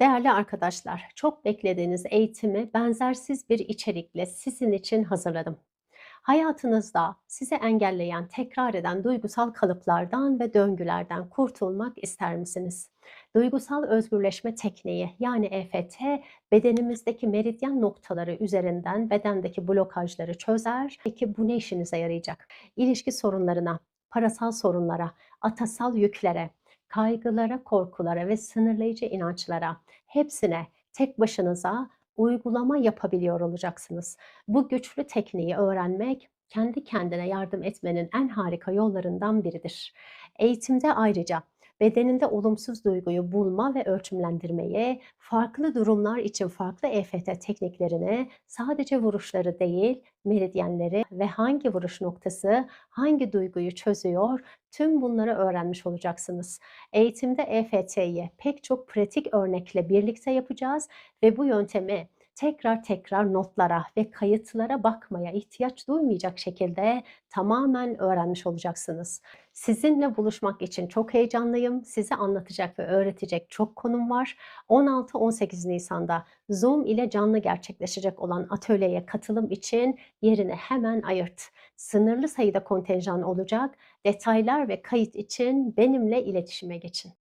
Değerli arkadaşlar, çok beklediğiniz eğitimi benzersiz bir içerikle sizin için hazırladım. Hayatınızda sizi engelleyen, tekrar eden duygusal kalıplardan ve döngülerden kurtulmak ister misiniz? Duygusal özgürleşme tekniği yani EFT bedenimizdeki meridyen noktaları üzerinden bedendeki blokajları çözer. Peki bu ne işinize yarayacak? İlişki sorunlarına, parasal sorunlara, atasal yüklere, kaygılara, korkulara ve sınırlayıcı inançlara hepsine tek başınıza uygulama yapabiliyor olacaksınız. Bu güçlü tekniği öğrenmek kendi kendine yardım etmenin en harika yollarından biridir. Eğitimde ayrıca bedeninde olumsuz duyguyu bulma ve ölçümlendirmeyi, farklı durumlar için farklı EFT tekniklerini, sadece vuruşları değil, meridyenleri ve hangi vuruş noktası hangi duyguyu çözüyor, tüm bunları öğrenmiş olacaksınız. Eğitimde EFT'yi pek çok pratik örnekle birlikte yapacağız ve bu yöntemi tekrar tekrar notlara ve kayıtlara bakmaya ihtiyaç duymayacak şekilde tamamen öğrenmiş olacaksınız. Sizinle buluşmak için çok heyecanlıyım. Size anlatacak ve öğretecek çok konum var. 16-18 Nisan'da Zoom ile canlı gerçekleşecek olan atölyeye katılım için yerini hemen ayırt. Sınırlı sayıda kontenjan olacak. Detaylar ve kayıt için benimle iletişime geçin.